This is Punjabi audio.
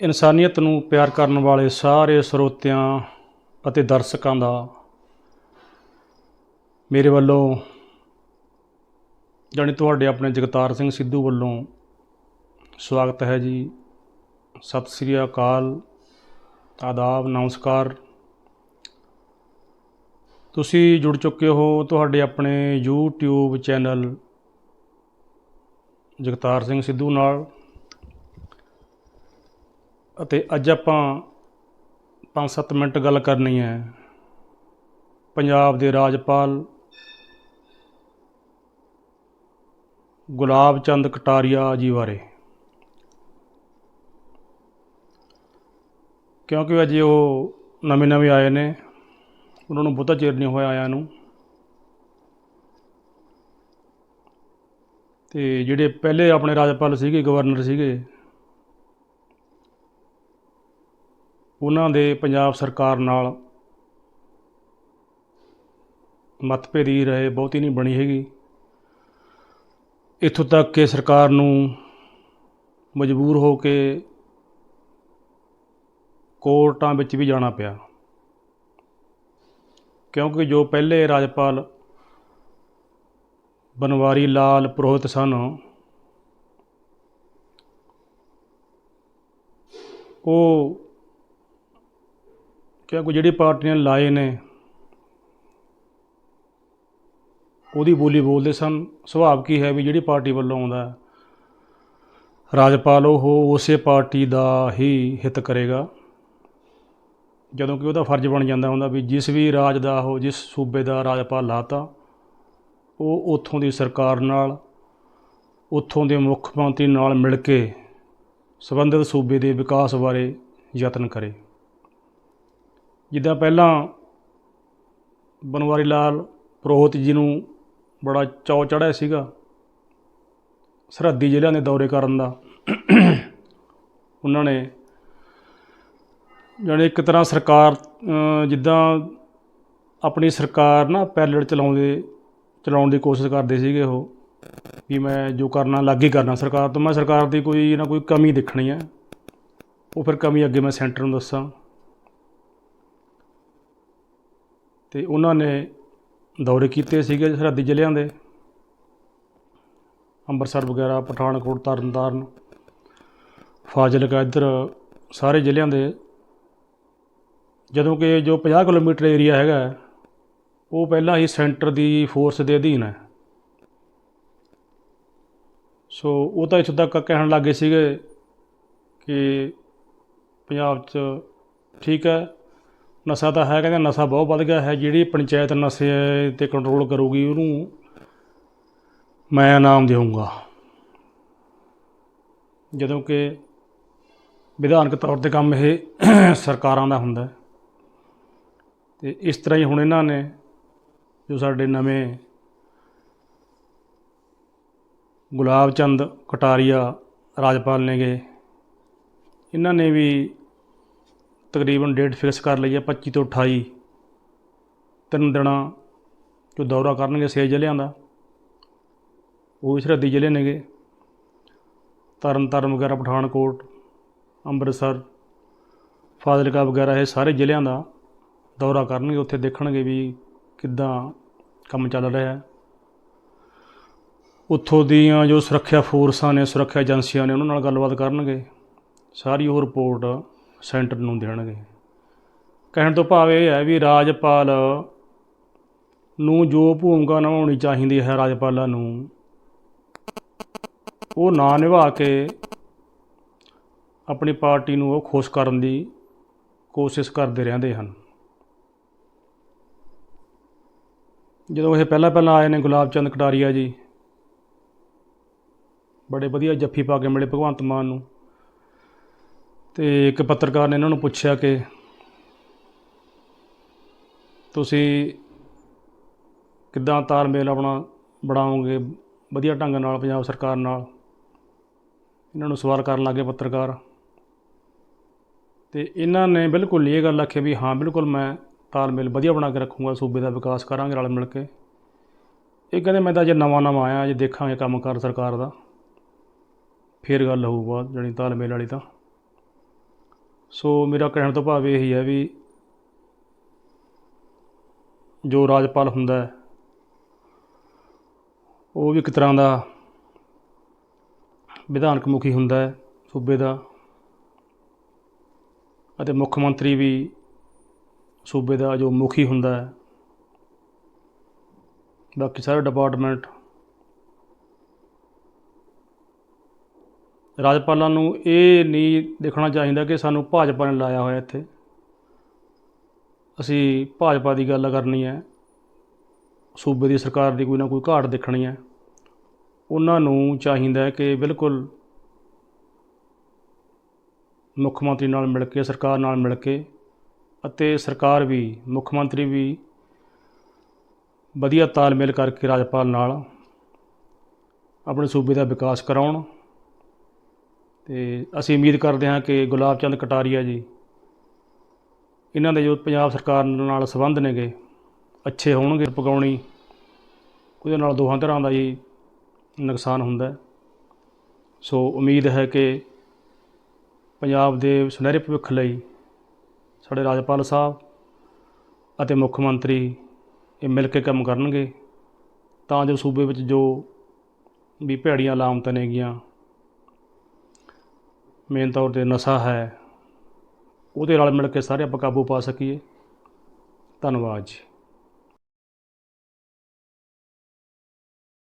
ਇਨਸਾਨੀਅਤ ਨੂੰ ਪਿਆਰ ਕਰਨ ਵਾਲੇ ਸਾਰੇ ਸਰੋਤਿਆਂ ਅਤੇ ਦਰਸ਼ਕਾਂ ਦਾ ਮੇਰੇ ਵੱਲੋਂ, ਜਾਣੀ ਤੁਹਾਡੇ ਆਪਣੇ ਜਗਤਾਰ ਸਿੰਘ ਸਿੱਧੂ ਵੱਲੋਂ ਸਵਾਗਤ ਹੈ ਜੀ। ਸਤਿ ਸ੍ਰੀ ਅਕਾਲ, ਆਦਾਬ, ਨਮਸਕਾਰ। ਤੁਸੀਂ ਜੁੜ ਚੁੱਕੇ ਹੋ ਤੁਹਾਡੇ ਆਪਣੇ YouTube ਚੈਨਲ ਜਗਤਾਰ ਸਿੰਘ ਸਿੱਧੂ ਨਾਲ। ਅਤੇ ਅੱਜ ਆਪਾਂ 5-7 ਮਿੰਟ ਗੱਲ ਕਰਨੀ ਹੈ। ਪੰਜਾਬ ਦੇ ਰਾਜਪਾਲ ਗੁਲਾਬ ਚੰਦ ਕਟਾਰੀਆ ਜੀ ਬਾਰੇ। ਕਿਉਂਕਿ ਅਜੇ ਉਹ ਨਵੇਂ ਨਵੇਂ ਆਏ ਨੇ। ਉਹਨਾਂ ਨੂੰ ਬਹੁਤਾ ਚਿਰ ਨਹੀਂ ਹੋਇਆ ਆਇਆਂ ਨੂੰ। ਤੇ ਜਿਹੜੇ ਪਹਿਲੇ ਆਪਣੇ ਰਾਜਪਾਲ ਸੀਗੇ, ਗਵਰਨਰ ਸੀਗੇ ਉਹਨਾਂ ਦੇ ਪੰਜਾਬ ਸਰਕਾਰ ਨਾਲ ਮਤਭੇਦੀ ਹੀ ਰਹੇ, ਬਹੁਤੀ ਨਹੀਂ ਬਣੀ ਹੈਗੀ। ਇੱਥੋਂ ਤੱਕ ਕਿ ਸਰਕਾਰ ਨੂੰ ਮਜਬੂਰ ਹੋ ਕੇ ਕੋਰਟਾਂ ਵਿੱਚ ਵੀ ਜਾਣਾ ਪਿਆ। ਕਿਉਂਕਿ ਜੋ ਪਹਿਲੇ ਰਾਜਪਾਲ ਬਨਵਾਰੀ ਲਾਲ ਪੁਰੋਹਿਤ ਸਨ, ਉਹ ਕਿਉਂਕਿ ਜਿਹੜੀ ਪਾਰਟੀਆਂ ਲਾਏ ਨੇ, ਉਹਦੀ ਬੋਲੀ ਬੋਲਦੇ ਸਨ। ਸੁਭਾਵ ਕੀ ਹੈ ਵੀ ਜਿਹੜੀ ਪਾਰਟੀ ਵੱਲੋਂ ਆਉਂਦਾ ਰਾਜਪਾਲ ਉਹ ਉਸੇ ਪਾਰਟੀ ਦਾ ਹੀ ਹਿੱਤ ਕਰੇਗਾ। ਜਦੋਂ ਕਿ ਉਹਦਾ ਫਰਜ਼ ਬਣ ਜਾਂਦਾ ਹੁੰਦਾ ਵੀ ਜਿਸ ਵੀ ਰਾਜ ਦਾ ਉਹ, ਜਿਸ ਸੂਬੇ ਦਾ ਰਾਜਪਾਲ ਲਾਤਾ, ਉਹ ਉੱਥੋਂ ਦੀ ਸਰਕਾਰ ਨਾਲ, ਉੱਥੋਂ ਦੇ ਮੁੱਖ ਮੰਤਰੀ ਨਾਲ ਮਿਲ ਕੇ ਸੰਬੰਧਿਤ ਸੂਬੇ ਦੇ ਵਿਕਾਸ ਬਾਰੇ ਯਤਨ ਕਰੇ। ਜਿੱਦਾਂ ਪਹਿਲਾਂ ਬਨਵਾਰੀ ਲਾਲ ਪ੍ਰੋਹਤ ਜੀ ਨੂੰ ਬੜਾ ਚਾਅ ਚੜ੍ਹਿਆ ਸੀਗਾ ਸਰਹੱਦੀ ਜ਼ਿਲ੍ਹਿਆਂ ਦੇ ਦੌਰੇ ਕਰਨ ਦਾ। ਉਹਨਾਂ ਨੇ ਜਾਣੀ ਇੱਕ ਤਰ੍ਹਾਂ ਸਰਕਾਰ ਜਿੱਦਾਂ ਆਪਣੀ ਸਰਕਾਰ ਨਾ ਪੈਲਟ ਚਲਾਉਂਦੇ, ਚਲਾਉਣ ਦੀ ਕੋਸ਼ਿਸ਼ ਕਰਦੇ ਸੀਗੇ ਉਹ, ਵੀ ਮੈਂ ਜੋ ਕਰਨਾ ਲਾਗੇ ਕਰਨਾ ਸਰਕਾਰ ਤੋਂ। ਮੈਂ ਸਰਕਾਰ ਦੀ ਕੋਈ ਨਾ ਕੋਈ ਕਮੀ ਦੇਖਣੀ ਹੈ। ਉਹ ਫਿਰ ਕਮੀ ਅੱਗੇ ਮੈਂ ਸੈਂਟਰ ਨੂੰ ਦੱਸਾਂ। ਤੇ ਉਹਨਾਂ ਨੇ ਦੌਰੇ ਕੀਤੇ ਸੀਗੇ ਸਰਹੱਦੀ ਜ਼ਿਲ੍ਹਿਆਂ ਦੇ। ਅੰਮ੍ਰਿਤਸਰ ਵਗੈਰਾ, ਪਠਾਨਕੋਟ, ਤਰਨਤਾਰਨ, ਫਾਜ਼ਿਲਕਾ, ਇੱਧਰ ਸਾਰੇ ਜ਼ਿਲ੍ਹਿਆਂ ਦੇ। ਜਦੋਂ ਕਿ ਜੋ 50 ਕਿਲੋਮੀਟਰ ਏਰੀਆ ਹੈਗਾ, ਉਹ ਪਹਿਲਾਂ ਹੀ ਸੈਂਟਰ ਦੀ ਫੋਰਸ ਦੇ ਅਧੀਨ ਹੈ। ਸੋ ਉਹ ਤਾਂ ਇੱਥੋਂ ਤੱਕ ਕਹਿਣ ਲੱਗੇ ਸੀਗੇ ਕਿ ਪੰਜਾਬ 'ਚ ਠੀਕ ਹੈ ਨਸ਼ਾ ਤਾਂ ਹੈ, ਕਹਿੰਦੇ ਨਸ਼ਾ ਬਹੁਤ ਵੱਧ ਗਿਆ ਹੈ, ਜਿਹੜੀ ਪੰਚਾਇਤ ਨਸ਼ੇ ਤੇ ਕੰਟਰੋਲ ਕਰੂਗੀ ਉਹਨੂੰ ਮੈਂ ਇਨਾਮ ਦੇਵਾਂਗਾ ਜਦੋਂ ਕਿ ਵਿਧਾਨਕ ਤੌਰ ਤੇ ਕੰਮ ਇਹ ਸਰਕਾਰਾਂ ਦਾ ਹੁੰਦਾ ਹੈ। ਤੇ ਇਸ ਤਰ੍ਹਾਂ ਹੀ ਹੁਣ ਇਹਨਾਂ ਨੇ ਜੋ ਸਾਡੇ ਨਵੇਂ ਗੁਲਾਬ ਚੰਦ ਕਟਾਰੀਆ ਰਾਜਪਾਲ ਨੇਗੇ, ਇਹਨਾਂ ਨੇ ਵੀ ਤਕਰੀਬਨ ਡੇਟ ਫਿਕਸ ਕਰ ਲਈ ਹੈ 25 ਤੋਂ 28 ਤਿੰਨ ਦਿਨਾਂ ਜੋ ਦੌਰਾ ਕਰਨਗੇ ਛੇ ਜ਼ਿਲ੍ਹਿਆਂ ਦਾ, ਉਹ ਵੀ ਸਰਹੱਦੀ ਜ਼ਿਲ੍ਹੇ ਨੇਗੇ। ਤਰਨਤਾਰਨ ਵਗੈਰਾ, ਪਠਾਨਕੋਟ, ਅੰਮ੍ਰਿਤਸਰ, ਫਾਜ਼ਿਲਕਾ ਵਗੈਰਾ ਇਹ ਸਾਰੇ ਜ਼ਿਲ੍ਹਿਆਂ ਦਾ ਦੌਰਾ ਕਰਨਗੇ, ਉੱਥੇ ਦੇਖਣਗੇ ਵੀ ਕਿੱਦਾਂ ਕੰਮ ਚੱਲ ਰਿਹਾ ਹੈ। ਉੱਥੋਂ ਦੀਆਂ ਜੋ ਸੁਰੱਖਿਆ ਫੋਰਸਾਂ ਨੇ, ਸੁਰੱਖਿਆ ਏਜੰਸੀਆਂ ਨੇ ਉਹਨਾਂ ਨਾਲ ਗੱਲਬਾਤ ਕਰਨਗੇ। ਸਾਰੀ ਉਹ ਰਿਪੋਰਟ ਸੈਂਟਰ ਨੂੰ ਦੇਣਗੇ। ਕਹਿਣ ਤੋਂ ਭਾਵ ਇਹ ਹੈ ਵੀ ਰਾਜਪਾਲ ਨੂੰ ਜੋ ਭੂਮਿਕਾ ਨਿਭਾਉਣੀ ਚਾਹੀਦੀ ਹੈ ਰਾਜਪਾਲਾਂ ਨੂੰ, ਉਹ ਨਾ ਨਿਭਾ ਕੇ ਆਪਣੀ ਪਾਰਟੀ ਨੂੰ ਉਹ ਖੁਸ਼ ਕਰਨ ਦੀ ਕੋਸ਼ਿਸ਼ ਕਰਦੇ ਰਹਿੰਦੇ ਹਨ। ਜਦੋਂ ਇਹ ਪਹਿਲਾਂ ਪਹਿਲਾਂ ਆਏ ਨੇ ਗੁਲਾਬ ਚੰਦ ਕਟਾਰੀਆ ਜੀ, ਬੜੇ ਵਧੀਆ ਜੱਫੀ ਪਾ ਕੇ ਮਿਲੇ ਭਗਵੰਤ ਮਾਨ ਨੂੰ। ਤੇ ਇੱਕ ਪੱਤਰਕਾਰ ਨੇ ਇਹਨਾਂ ਨੂੰ ਪੁੱਛਿਆ ਕਿ ਤੁਸੀਂ ਕਿੱਦਾਂ ਤਾਲਮੇਲ ਆਪਣਾ ਬਣਾਓਗੇ, ਵਧੀਆ ਢੰਗ ਨਾਲ, ਪੰਜਾਬ ਸਰਕਾਰ ਨਾਲ? ਇਹਨਾਂ ਨੂੰ ਸਵਾਲ ਕਰਨ ਲੱਗੇ ਪੱਤਰਕਾਰ। ਤੇ ਇਹਨਾਂ ਨੇ ਬਿਲਕੁਲ ਨਹੀਂ ਇਹ ਗੱਲ ਆਖੀ ਵੀ ਹਾਂ, ਬਿਲਕੁਲ ਮੈਂ ਤਾਲਮੇਲ ਵਧੀਆ ਬਣਾ ਕੇ ਰੱਖੂੰਗਾ, ਸੂਬੇ ਦਾ ਵਿਕਾਸ ਕਰਾਂਗੇ ਰਲ ਮਿਲ ਕੇ। ਇਹ ਕਹਿੰਦੇ, ਮੈਂ ਤਾਂ ਅਜੇ ਨਵਾਂ ਨਵਾਂ ਆਇਆ, ਅਜੇ ਦੇਖਾਂਗੇ ਕੰਮ ਕਾਰ ਸਰਕਾਰ ਦਾ। ਫਿਰ ਗੱਲ ਹੋਊਗਾ ਜਣੀ ਤਾਲਮੇਲ ਵਾਲੀ ਤਾਂ। ਸੋ ਮੇਰਾ ਕਹਿਣ ਤੋਂ ਭਾਵ ਇਹ ਹੀ ਹੈ ਵੀ ਜੋ ਰਾਜਪਾਲ ਹੁੰਦਾ ਹੈ, ਉਹ ਵੀ ਇੱਕ ਤਰ੍ਹਾਂ ਦਾ ਵਿਧਾਨਕ ਮੁਖੀ ਹੁੰਦਾ ਹੈ ਸੂਬੇ ਦਾ ਅਤੇ ਮੁੱਖ ਮੰਤਰੀ ਵੀ ਸੂਬੇ ਦਾ ਜੋ ਮੁਖੀ ਹੁੰਦਾ ਹੈ। ਬਾਕੀ ਸਾਰੇ ਡਿਪਾਰਟਮੈਂਟ ਰਾਜਪਾਲਾਂ ਨੂੰ ਇਹ ਨਹੀਂ ਦੇਖਣਾ ਚਾਹੀਦਾ ਕਿ ਸਾਨੂੰ ਭਾਜਪਾ ਨੇ ਲਾਇਆ ਹੋਇਆ ਇੱਥੇ। ਅਸੀਂ ਭਾਜਪਾ ਦੀ ਗੱਲ ਕਰਨੀ ਹੈ। ਸੂਬੇ ਦੀ ਸਰਕਾਰ ਦੀ ਕੋਈ ਨਾ ਕੋਈ ਘਾਟ ਦੇਖਣੀ ਹੈ। ਉਹਨਾਂ ਨੂੰ ਚਾਹੀਦਾ ਹੈ ਕਿ ਬਿਲਕੁਲ ਮੁੱਖ ਮੰਤਰੀ ਨਾਲ ਮਿਲ ਕੇ, ਸਰਕਾਰ ਨਾਲ ਮਿਲ ਕੇ ਅਤੇ ਸਰਕਾਰ ਵੀ, ਮੁੱਖ ਮੰਤਰੀ ਵੀ ਵਧੀਆ ਤਾਲਮੇਲ ਕਰਕੇ ਰਾਜਪਾਲ ਨਾਲ ਆਪਣੇ ਸੂਬੇ ਦਾ ਵਿਕਾਸ ਕਰਾਉਣ। ਤੇ ਅਸੀਂ ਉਮੀਦ ਕਰਦੇ ਹਾਂ ਕਿ ਗੁਲਾਬ ਚੰਦ ਕਟਾਰੀਆ ਜੀ ਇਹਨਾਂ ਦੇ ਜੋ ਪੰਜਾਬ ਸਰਕਾਰ ਨਾਲ ਸੰਬੰਧ ਨੇਗੇ, ਅੱਛੇ ਹੋਣਗੇ ਪਕਾਉਣੀ ਉਹਦੇ ਨਾਲ ਦੋਹਾਂ ਤਰ੍ਹਾਂ ਦਾ ਹੀ ਨੁਕਸਾਨ ਹੁੰਦਾ ਸੋ ਉਮੀਦ ਹੈ ਕਿ ਪੰਜਾਬ ਦੇ ਸੁਨਹਿਰੇ ਭਵਿੱਖ ਲਈ ਸਾਡੇ ਰਾਜਪਾਲ ਸਾਹਿਬ ਅਤੇ ਮੁੱਖ ਮੰਤਰੀ ਇਹ ਮਿਲ ਕੇ ਕੰਮ ਕਰਨਗੇ। ਤਾਂ ਜੋ ਸੂਬੇ ਵਿੱਚ ਜੋ ਵੀ ਭੈੜੀਆਂ ਲਾਮਤਾਂ ਨੇਗੀਆਂ ਮੇਨ ਤੌਰ ਤੇ ਨਸ਼ਾ ਹੈ, ਉਹਦੇ ਨਾਲ ਮਿਲ ਕੇ ਸਾਰੇ ਆਪਾਂ ਕਾਬੂ ਪਾ ਸਕੀਏ। ਧੰਨਵਾਦ ਜੀ।